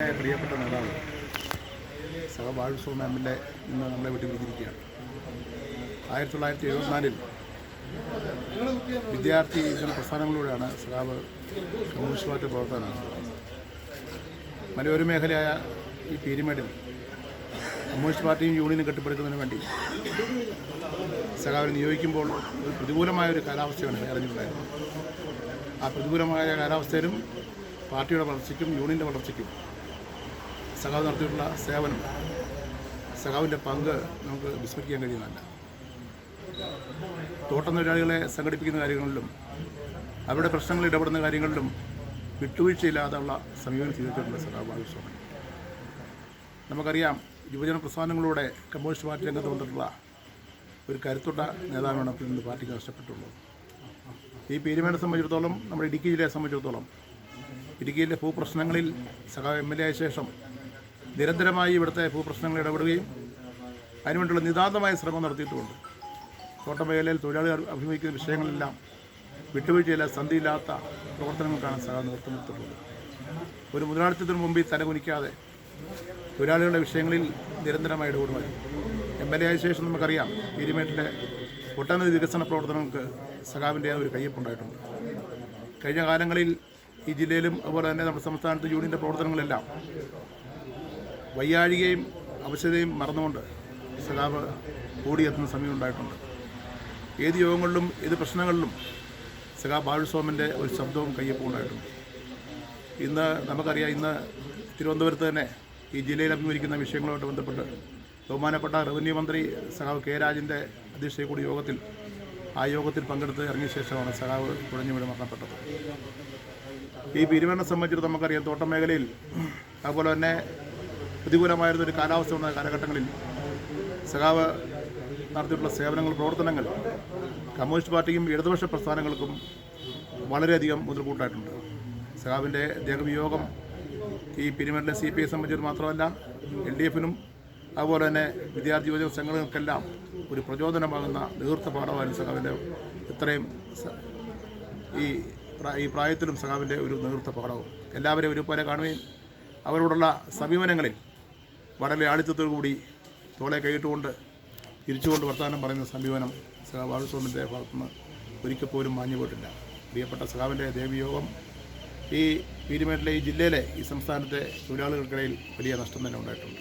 പ്രിയപ്പെട്ട നേതാവ് സഹ മാമിന്റെ ഇന്ന് നമ്മളെ വിട്ടു പിരിഞ്ഞിരിക്കുകയാണ് ആയിരത്തി തൊള്ളായിരത്തി എഴുപത്തിനാലിൽ വിദ്യാർത്ഥി പ്രസ്ഥാനങ്ങളിലൂടെയാണ് സഹാബ് കമ്മ്യൂണിസ്റ്റ് പാർട്ടി പ്രവർത്തനം. മലയോര മേഖലയായ ഈ പീരിമേഡിൽ കമ്മ്യൂണിസ്റ്റ് പാർട്ടിയും യൂണിയനും കെട്ടിപ്പടുക്കുന്നതിന് വേണ്ടി സഖാവിനെ നിയോഗിക്കുമ്പോൾ ഒരു പ്രതികൂലമായ ഒരു കാലാവസ്ഥയാണ് അറിഞ്ഞിട്ടുണ്ടായിരുന്നത്. ആ പ്രതികൂലമായ കാലാവസ്ഥയിലും പാർട്ടിയുടെ വളർച്ചയ്ക്കും യൂണിയന്റെ വളർച്ചയ്ക്കും സഖാവ് നടത്തിയിട്ടുള്ള സേവനം സഖാവിന്റെ പങ്ക് നമുക്ക് വിസ്മരിക്കാൻ കഴിയുന്നതല്ല. തോട്ടം തൊഴിലാളികളെ സംഘടിപ്പിക്കുന്ന കാര്യങ്ങളിലും അവരുടെ പ്രശ്നങ്ങളിൽ ഇടപെടുന്ന കാര്യങ്ങളിലും വിട്ടുവീഴ്ചയില്ലാതെയുള്ള സമീപനം ചെയ്തിട്ടുണ്ട് സഖാവ് ആവശ്യമാണ് നമുക്കറിയാം യുവജന പ്രസ്ഥാനങ്ങളോടെ കമ്മ്യൂണിസ്റ്റ് പാർട്ടി രംഗത്ത് വന്നിട്ടുള്ള ഒരു കരുത്തുട്ട നേതാവാണ് ഇപ്പോൾ ഇന്ന് പാർട്ടിക്ക് നഷ്ടപ്പെട്ടുള്ളത് ഈ പീരുമേനെ സംബന്ധിച്ചിടത്തോളം നമ്മുടെ ഇടുക്കി ജില്ലയെ സംബന്ധിച്ചിടത്തോളം ഇടുക്കിയിലെ ഭൂപ്രശ്നങ്ങളിൽ സഖാവ് എം എൽ എ ആയ ശേഷം നിരന്തരമായി ഇവിടുത്തെ ഭൂപ്രശ്നങ്ങൾ ഇടപെടുകയും അതിനുവേണ്ടിയുള്ള നിതാന്തമായ ശ്രമം നടത്തിയിട്ടുമുണ്ട്. തോട്ടം മേഖലയിൽ തൊഴിലാളികൾ അഭിമുഖിക്കുന്ന വിഷയങ്ങളെല്ലാം വിട്ടുവീഴ്ചയില്ല സന്ധിയില്ലാത്ത പ്രവർത്തനങ്ങൾക്കാണ് സഹ നേതൃത്വം കൊടുത്തിട്ടുള്ളത് ഒരു മുതലാളിത്തത്തിന് മുമ്പിൽ തലകുനിക്കാതെ തൊഴിലാളികളുടെ വിഷയങ്ങളിൽ നിരന്തരമായി ഇടപെടുമായി എം എൽ എ ആയ ശേഷം നമുക്കറിയാം പീരിമേട്ടിലെ ഒട്ടനവധി വികസന പ്രവർത്തനങ്ങൾക്ക് സഖാവിന്റെ ഒരു കയ്യൊപ്പുണ്ടായിട്ടുണ്ട്. കഴിഞ്ഞ കാലങ്ങളിൽ ഈ ജില്ലയിലും അതുപോലെ തന്നെ നമ്മുടെ സംസ്ഥാനത്ത് യൂണിയന്റെ പ്രവർത്തനങ്ങളെല്ലാം വയ്യാഴികയും അവശതയും മറന്നുകൊണ്ട് സഖാവ് ഓടിയെത്തുന്ന സമയം ഉണ്ടായിട്ടുണ്ട്. ഏത് യോഗങ്ങളിലും ഏത് പ്രശ്നങ്ങളിലും സഖാ ബാലുസ്വാമിന്റെ ഒരു ശബ്ദവും കയ്യൊപ്പും ഉണ്ടായിട്ടുണ്ട്. ഇന്ന് നമുക്കറിയാം ഇന്ന് തിരുവനന്തപുരത്ത് തന്നെ ഈ ജില്ലയിൽ അഭിമുഖിക്കുന്ന വിഷയങ്ങളുമായിട്ട് ബന്ധപ്പെട്ട് ബഹുമാനപ്പെട്ട റവന്യൂ മന്ത്രി സഖാവ് കെ രാജിന്റെ അധ്യക്ഷതയിൽ കൂടി യോഗത്തിൽ ആ യോഗത്തിൽ പങ്കെടുത്ത് ഇറങ്ങിയ ശേഷമാണ് സഖാവ് കുഴഞ്ഞു വീട് മരണപ്പെട്ടത്. ഈ പിരിമരണെ സംബന്ധിച്ചിടത്ത് നമുക്കറിയാം തോട്ടം മേഖലയിൽ അതുപോലെ തന്നെ പ്രതികൂലമായിരുന്ന ഒരു കാലാവസ്ഥ ഉണ്ടായ കാലഘട്ടങ്ങളിൽ സഖാവ് നടത്തിയിട്ടുള്ള സേവനങ്ങൾ പ്രവർത്തനങ്ങൾ കമ്മ്യൂണിസ്റ്റ് പാർട്ടിക്കും ഇടതുപക്ഷ പ്രസ്ഥാനങ്ങൾക്കും വളരെയധികം മുതൽക്കൂട്ടായിട്ടുണ്ട്. സഖാവിന്റെ ദേഹവിയോഗം ഈ പിരിമേഡിലെ സി പി ഐ സംബന്ധിച്ചത് മാത്രമല്ല എൽ ഡി എഫിനും അതുപോലെ തന്നെ വിദ്യാർത്ഥി യുവജന സംഘടനകൾക്കെല്ലാം ഒരു പ്രചോദനമാകുന്ന നേതൃത്വ പാഠമായിരുന്നു സഖാവിന്റെ ഇത്രയും ഈ ഈ പ്രായത്തിലും സഖാവിന്റെ ഒരു നേതൃത്വ പാഠവും. എല്ലാവരെയും ഒരുപോലെ കാണുകയും അവരോടുള്ള സമീപനങ്ങളിൽ വളരെ ആളിത്തത്തോടു കൂടി തോളെ കൈയിട്ടുകൊണ്ട് തിരിച്ചുകൊണ്ട് വർത്തമാനം പറയുന്ന സമീപനം സഖാവ് ബാലുസ്വാമിന്റെ ഭാഗത്തുനിന്ന് ഒരിക്കൽ പോലും മാഞ്ഞു പോയിട്ടില്ല. പ്രിയപ്പെട്ട സഖാവിന്റെ ദേവിയോഗം ഈ പീരുമേട്ടിലെ ഈ ജില്ലയിലെ ഈ സംസ്ഥാനത്തെ തൊഴിലാളികൾക്കിടയിൽ വലിയ നഷ്ടം തന്നെ ഉണ്ടായിട്ടുണ്ട്.